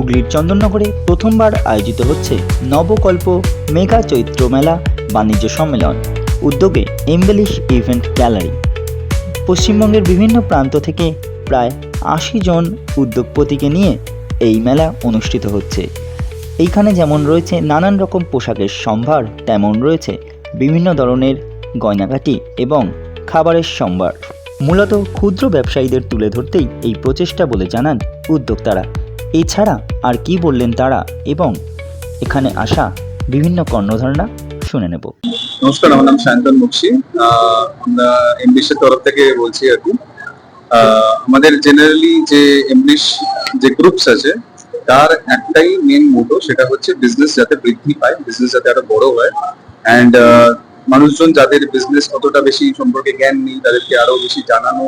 হুগলির চন্দননগরে প্রথমবার আয়োজিত হচ্ছে নবকল্প মেগা চৈত্র মেলা বাণিজ্য সম্মেলন, উদ্যোগে এমবেলিশ ইভেন্ট গ্যালারি। পশ্চিমবঙ্গের বিভিন্ন প্রান্ত থেকে প্রায় আশি জন উদ্যোগপতিকে নিয়ে এই মেলা অনুষ্ঠিত হচ্ছে। এইখানে যেমন রয়েছে নানান রকম পোশাকের সম্ভার, তেমন রয়েছে বিভিন্ন ধরনের গয়নাঘাটি এবং খাবারের সম্ভার। মূলত ক্ষুদ্র ব্যবসায়ীদের তুলে ধরতেই এই প্রচেষ্টা বলে জানান উদ্যোক্তারা। এছাড়া আর কি বললেন তারা এবং এখানে আসা বিভিন্ন কর্ণধারণা শুনে নেব। নমস্কার, আমার নাম শান্তন মুক্সি আমরা এমবিসের তরফ থেকে বলছি আর কি। আমাদের জেনারেলি যে এমবিস যে গ্রুপস আছে, তার একটাই মেন মোটো সেটা হচ্ছে বিজনেস যাতে বৃদ্ধি পায় বিজনেস যাতে আরও বড় হয়। অ্যান্ড মানুষজন যাদের বিজনেস অতটা বেশি সম্পর্কে জ্ঞান নেই, তাদেরকে আরও বেশি জানানো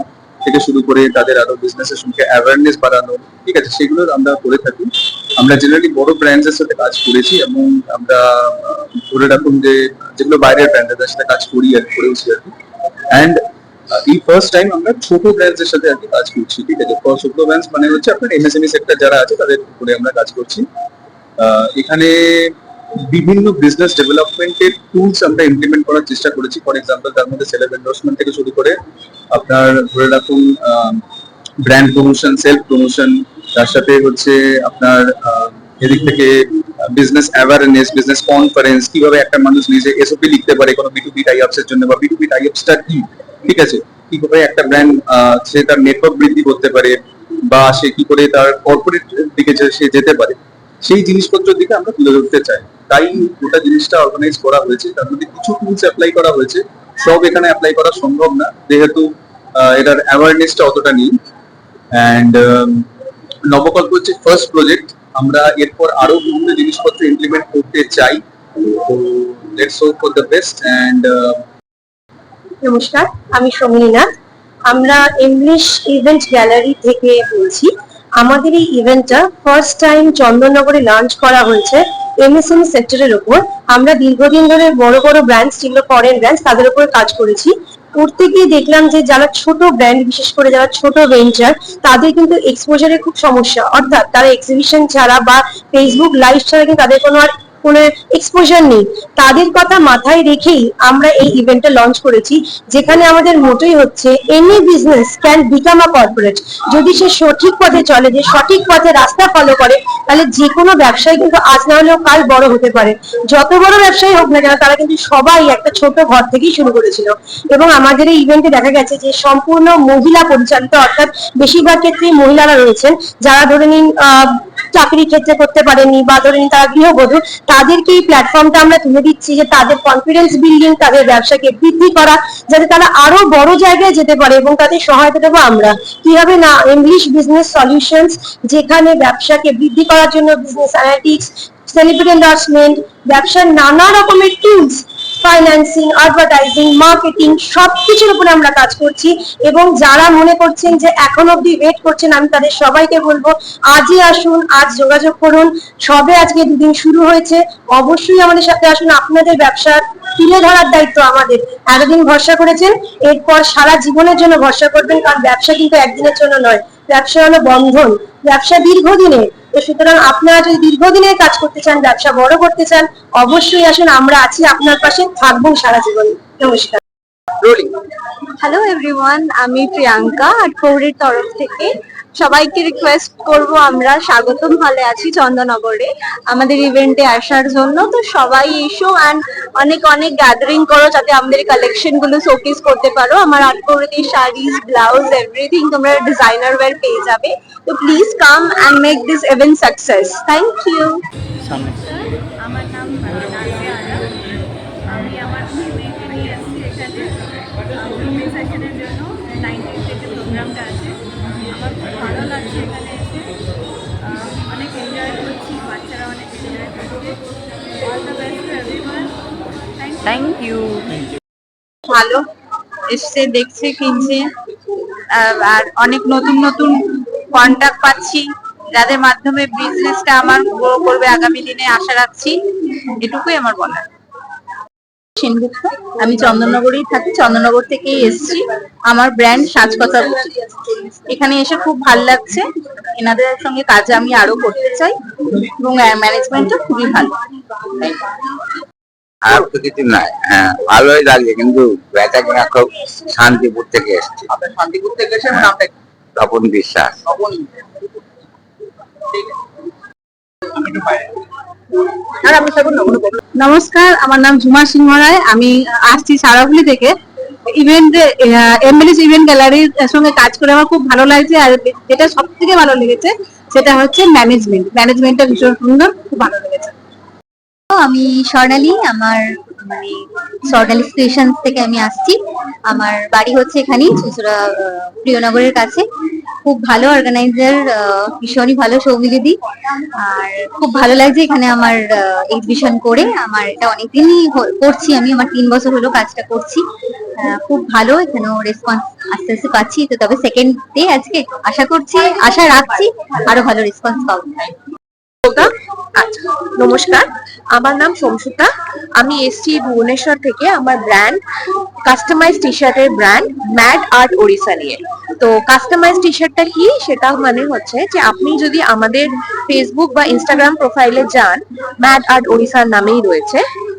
থেকে শুরু করে তাদের আরও বিজনেসের সঙ্গে অ্যাওয়ারনেস বাড়ানো, ঠিক আছে? সেগুলো আমরা করে থাকি। আমরা জেনারেলি বড় ব্র্যান্ডস এর সাথে কাজ করেছি এবং আমরা ধরে রাখুন যে, যেগুলো বাইরের ব্র্যান্ড তাদের সাথে কাজ করি আর করেওছি আর কি। অ্যান্ড এই ফার্স্ট টাইম আমরা ছোট ব্র্যান্ডস এর সাথে আর কি কাজ করছি, ঠিক আছে? ছোট ব্র্যান্ডস মানে হচ্ছে আপনার এমএসএমই সেক্টর যারা আছে, তাদের উপরে আমরা কাজ করছি। এখানে বিভিন্ন বিজনেস ডেভেলপমেন্টের টুলস আমরা ইমপ্লিমেন্ট করার চেষ্টা করেছি। ফর এক্সাম্পল তার মধ্যে সেলেব এন্ডোর্সমেন্ট থেকে শুরু করে আপনার ধরে রাখুন ব্র্যান্ড প্রমোশন সেলফ প্রমোশন তার সাথে হচ্ছে আপনার এদিক থেকে বিজনেস অ্যাওয়ারনেস বিজনেস কনফারেন্স কীভাবে একটা মানুষ নিজে এসওপি লিখতে পারে কোনো বিটুবি টাইপস এর জন্য বা বিটুবি টাইপসটা কি? ঠিক আছে? কীভাবে একটা ব্র্যান্ড সে তার নেটওয়ার্ক বৃদ্ধি করতে পারে বা সে কি করে তার কর্পোরেট দিকে সে যেতে পারে। সেই জিনিসপত্রের দিকে আমরা তুলে ধরতে চাই। তাই গোটা জিনিসটা অর্গানাইজ করা হয়েছে। তার মধ্যে কিছু টুলস অ্যাপ্লাই করা হয়েছে। সব এখানে অ্যাপ্লাই করা সম্ভব না। যেহেতু এটার অ্যাওয়ারনেসটা অতটা নেই। অ্যান্ড নবকল্প হচ্ছে ফার্স্ট প্রজেক্ট আমরা এরপর আরও বিভিন্ন জিনিসপত্র ইমপ্লিমেন্ট করতে চাই। Let's hope for the best and নমস্কার, আমি সমীনা। আমরা ইংলিশ ইভেন্ট গ্যালারি থেকে বলছি। আমাদের এই ইভেন্টটা ফার্স্ট টাইম চন্দননগরে লঞ্চ করা হয়েছে এমএসএম সেক্টরের উপর আমরা দীর্ঘদিন ধরে বড় বড় ব্র্যান্ডস যেগুলো ফরেন ব্র্যান্ডস তাদের উপর কাজ করেছি। করতে গিয়ে দেখলাম যে যারা ছোট ব্র্যান্ড বিশেষ করে যারা ছোট ভেঞ্চার তাদের কিন্তু এক্সপোজারে খুব সমস্যা। অর্থাৎ তারা এক্সিবিশন ছাড়া বা ফেসবুক লাইভ ছাড়া কিন্তু তাদের কোনো আর কোনো এক্সপোজার নেই। তাদের কথা মাথায় রেখেই আমরা এই ইভেন্টটা লঞ্চ করেছি, যেখানে আমাদের মোটোই হচ্ছে any business can become a corporate যদি সে সঠিক পথে চলে, যে সঠিক পথে রাস্তা ফলো করে, তাহলে যে কোনো ব্যবসায় কিন্তু আজ না হলেও কাল বড় হতে পারে। যত বড় ব্যবসায়ী হোক না কেন, তারা কিন্তু সবাই একটা ছোট ঘর থেকেই শুরু করেছিল। এবং আমাদের এই ইভেন্টে দেখা গেছে যে সম্পূর্ণ মহিলা পরিচালিত, অর্থাৎ বেশিরভাগ ক্ষেত্রেই মহিলারা রয়েছেন। যারা ধরে নিন চাকরি ক্ষেত্রে করতে পারেনি বা ধরে নিন তারা গৃহবধূ, তাদেরকে এই প্ল্যাটফর্মটা আমরা তুলে দিচ্ছি যে তাদের কনফিডেন্স বিল্ডিং তাদের ব্যবসাকে বৃদ্ধি করা, যাতে তারা আরও বড় জায়গায় যেতে পারে এবং তাদের সহায়তা দেবো আমরা। কীভাবে না ইংলিশ বিজনেস সলিউশনস যেখানে ব্যবসাকে বৃদ্ধি করার জন্য বিজনেস অ্যানালিটিক্স সেলিব্রিটি এন্ডার্সমেন্ট ব্যবসার নানা রকমের টুলস ফাইন্যান্সিং অ্যাডভার্টাইজিং মার্কেটিং সবকিছুর উপরে আমরা কাজ করছি এবং যারা মনে করছেন যে এখন অব্দি ওয়েট করছেন, আমি তাদের সবাইকে বলব, আজই আসুন, আজ যোগাযোগ করুন। সবে আজকে দুদিন শুরু হয়েছে। অবশ্যই আমাদের সাথে আসুন। আপনাদের ব্যবসা তুলে ধরার দায়িত্ব আমাদের। এতদিন ভরসা করেছেন, এরপর সারা জীবনের জন্য ভরসা করবেন, কারণ ব্যবসা কিন্তু একদিনের জন্য নয়। ব্যবসা হলো বন্ধন। ব্যবসা দীর্ঘদিনের। তো সুতরাং আপনারা যদি দীর্ঘদিনের কাজ করতে চান ব্যবসা বড় করতে চান অবশ্যই আসুন আমরা আছি আপনার পাশে থাকব সারা জীবন। নমস্কার। হ্যালো এভরিওয়ান আমি প্রিয়াঙ্কা আর প্রহরীর তরফ থেকে। সবাইকে রিকোয়েস্ট করব, আমরা স্বাগতম। হলে আছি চন্দনগরে আমাদের ইভেন্টে আসার জন্য। তো সবাই এসো অ্যান্ড অনেক অনেক গ্যাদারিং করো যাতে আমাদের কালেকশনগুলো শোকেস করতে পারো। আমার আট প্রহরীর শাড়িজ ব্লাউজ এভরিথিং তোমরা ডিজাইনার ওয়ার পেয়ে যাবে। তো please come and make this event success thank you grooming সেশনের জন্য নাইনটিন থেকে প্রোগ্রামটা আছে। আমার খুব ভালো লাগছে এখানে এসে। অনেক এনজয় করছি বাচ্চারা অনেক এনজয় করছে। All the best everyone thank you ভালো। এসছে দেখছে কিনছে। আর অনেক নতুন নতুন কন্টাক্ট পাচ্ছি। যাদের মাধ্যমে বিজনেসটা আমার গ্রো করবে আগামী দিনে আশা রাখছি। এটুকুই আমার বলার। সেনগুপ্ত আমি চন্দননগরেই থাকি চন্দননগর থেকেই এসেছি। আমার ব্র্যান্ড সাজকথা এখানে এসে খুব ভালো লাগছে। এনাদের সঙ্গে কাজ আমি আরও করতে চাই এবং ম্যানেজমেন্টও খুবই ভালো। খারাপ তো কিছু নাই। হ্যাঁ ভালোই লাগছে কিন্তু বেচা কিনা খুব শান্তিপুর থেকে এসছে। শান্তিপুর থেকে এসে তপন বিশ্বাস। আর কোনো problem নমস্কার, আমার নাম ঝুমা সিংহ রায় আমি আসছি সারাগুলি থেকে। ইভেন্ট এমএলএস ইভেন্ট গ্যালারির সঙ্গে কাজ করে আমার খুব ভালো লাগছে। আর যেটা সব থেকে ভালো লেগেছে, সেটা হচ্ছে ম্যানেজমেন্ট ম্যানেজমেন্টটা ভীষণ সুন্দর, খুব ভালো লেগেছে। আমি স্বর্ণালী, আমার মানে স্বর্ণালী স্টেশন থেকে আমি আসছি। আমার বাড়ি হচ্ছে চুচুড়া প্রিয়নগরের কাছে। খুব ভালো অর্গানাইজার ভীষণই ভালো সৌমিলিদি। আর খুব ভালো লাগছে এখানে আমার এক্সিবিশন করে। আমার এটা অনেকদিনই করছি আমি, আমার তিন বছর হলো কাজটা করছি। খুব ভালো এখানেও রেসপন্স আস্তে আস্তে পাচ্ছি। তো তবে সেকেন্ড ডে আজকে আশা করছি, আশা রাখছি আরও ভালো রেসপন্স পাবো। আচ্ছা নমস্কার। আমার নাম সমসুতা। আমি এসছি ভুবনেশ্বর থেকে আমার ব্র্যান্ড কাস্টমাইজ টি শার্টের ব্র্যান্ড ম্যাড আর্ট ওড়িশা নিয়ে। তো কাস্টমাইজ টি শার্টটা কি? সেটা মানে হচ্ছে যে আপনি যদি আমাদের ফেসবুক বা ইনস্টাগ্রাম প্রোফাইলে যান ম্যাড আর্ট ওড়িশার নামেই রয়েছে।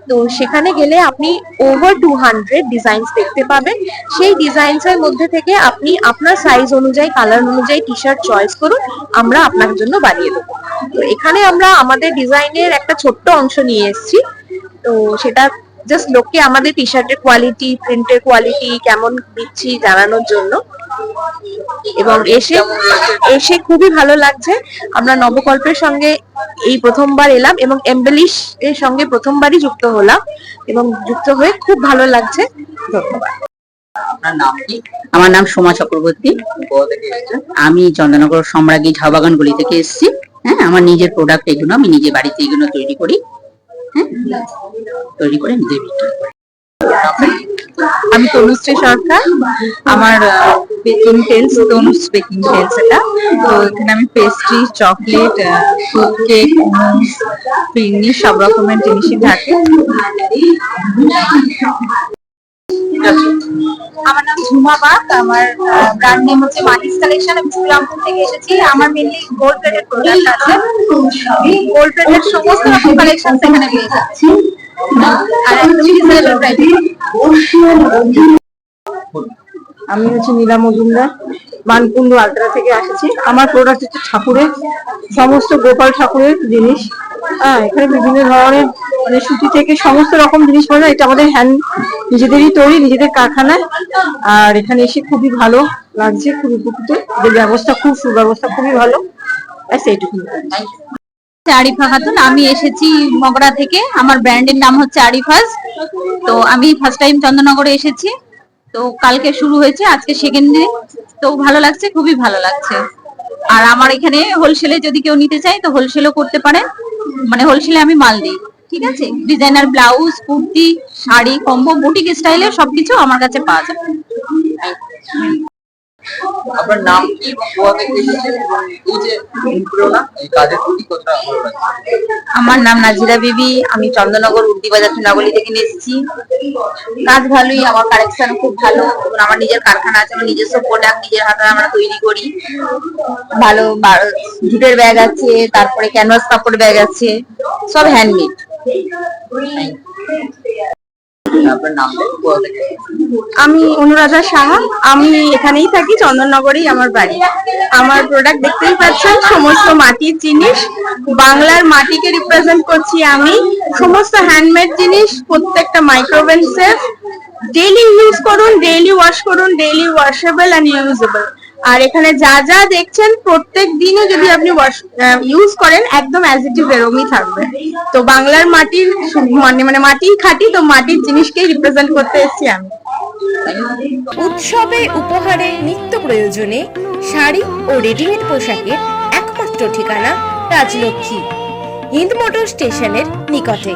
তো সেখানে গেলে আপনি ওভার টু হান্ড্রেড ডিজাইনস দেখতে পাবেন। সেই ডিজাইনস এর মধ্যে থেকে আপনি আপনার সাইজ অনুযায়ী কালার অনুযায়ী টি শার্ট চয়েস করুন, আমরা আপনার জন্য বানিয়ে দেবো। তো এখানে আমরা আমাদের ডিজাইনের একটা ছোট্ট অংশ নিয়ে এসেছি। তো সেটা জাস্ট লোককে আমাদের টি শার্টের কোয়ালিটি প্রিন্টের কোয়ালিটি কেমন দিচ্ছি জানানোর জন্য। এবং এসে এসে খুবই ভালো লাগছে। আমরা নবকল্পের সঙ্গে এই প্রথমবার এলাম এবং এম্বেলিশ এর সঙ্গে প্রথমবারই যুক্ত হলাম এবং যুক্ত হয়ে খুব ভালো লাগছে। ধন্যবাদ আপনার নাম আমার নাম সোমা চক্রবর্তী। আমি চন্দননগর সম্রাজ্ঞী ঝাবাগান গলি থেকে এসেছি। হ্যাঁ আমার নিজের প্রোডাক্ট এগুলো আমি নিজে বাড়িতে এগুলো তৈরি করি। হ্যাঁ তৈরি করে নিজে বিক্রি করি। আমি তনুশ্রী সরকার। আমার baking tales Tanuj baking tales এটা। তো এখানে আমি pastry chocolate fruit cake phirni সব রকমের জিনিসই থাকে। আমার নাম ঝুমা বাগ, আমার ব্র্যান্ড নেম হচ্ছে মানিস কালেকশন আমি শ্রীরামপুর থেকে এসেছি। আমার মেনলি গোল্ড প্লেটেড প্রোডাক্ট আছে। গোল্ড প্লেটেড সমস্ত রকম কালেকশন এখানে পেয়ে যাচ্ছি। আর প্রাইসে। আমি হচ্ছে নীলা মজুমদার বানকুন্ডু আলট্রা থেকে এসেছি আমার প্রোডাক্ট হচ্ছে ঠাকুরের, সমস্ত গোপাল ঠাকুরের জিনিস। হ্যাঁ এখানে বিভিন্ন ধরনের মানে সুতি থেকে সমস্ত রকম জিনিস পাওয়া যায়। এটা আমাদের হ্যান্ড নিজেদেরই তৈরি, নিজেদের কারখানায়। আর এখানে এসে খুবই ভালো লাগছে, খুবই উপকৃত। এদের ব্যবস্থা খুব, সুব্যবস্থা খুবই ভালো। ব্যাস এইটুকু আরিফা খাতুন, আমি এসেছি মগরা থেকে। আমার ব্র্যান্ডের নাম হচ্ছে আরিফাজ। তো আমি ফার্স্ট টাইম চন্দননগরে এসেছি। তো কালকে শুরু হয়েছে, আজকে সেকেন্ড দিন তো ভালো লাগছে, খুবই ভালো লাগছে। আর আমার এখানে হোলসেলে যদি কেউ নিতে চায়, তো হোলসেলও করতে পারে। মানে হোলসেলে আমি মাল দিই, ঠিক আছে? Designer blouse kurti, sari combo boutique স্টাইলে সবকিছু আমার কাছে পাওয়া যায় আপনার নাম কি? এবং থেকে এসেছেন? এবং এই যে অনুপ্রেরণা এই কাজের প্রতি কতটা ভালো লাগছে আমার নাম নাজিরা বিবি। আমি চন্দননগর উর্দিবাজার চুনাগলি থেকে এসেছি। কাজ ভালোই আমার কালেকশন খুব ভালো। এবং আমার নিজের কারখানা আছে আমার নিজস্ব প্রোডাক্ট নিজের হাতে আমরা তৈরি করি। ভালো জুটের ব্যাগ আছে তারপরে ক্যানভাস কাপড় ব্যাগ আছে। সব হ্যান্ডমেড আমি অনুরাধা সাহা। আমি এখানেই থাকি, চন্দননগরেই আমার বাড়ি। আমার প্রোডাক্ট দেখতেই পাচ্ছেন, সমস্ত মাটির জিনিস। বাংলার মাটিকে রিপ্রেজেন্ট করছি আমি। সমস্ত হ্যান্ডমেড জিনিস, প্রত্যেকটা মাইক্রোওয়েভ সেফ ডেইলি ইউজ করুন ডেইলি ওয়াশ করুন ডেইলি ওয়াশেবল অ্যান্ড ইউজেবল আর এখানে যা যা দেখছেন, প্রত্যেক দিনও যদি আপনি ওয়াশ ইউজ করেন, একদম অ্যাজ ইট ইজ এরকমই থাকবে। তো বাংলার মাটির মানে মানে মাটির খাঁটি, তো মাটির জিনিসকেই রিপ্রেজেন্ট করতে এসেছি আমি। উৎসবে, উপহারে, নিত্য প্রয়োজনে শাড়ি ও রেডিমেড পোশাকের একমাত্র ঠিকানা রাজলক্ষ্মী, হিন্দ মোটর স্টেশনের নিকটে।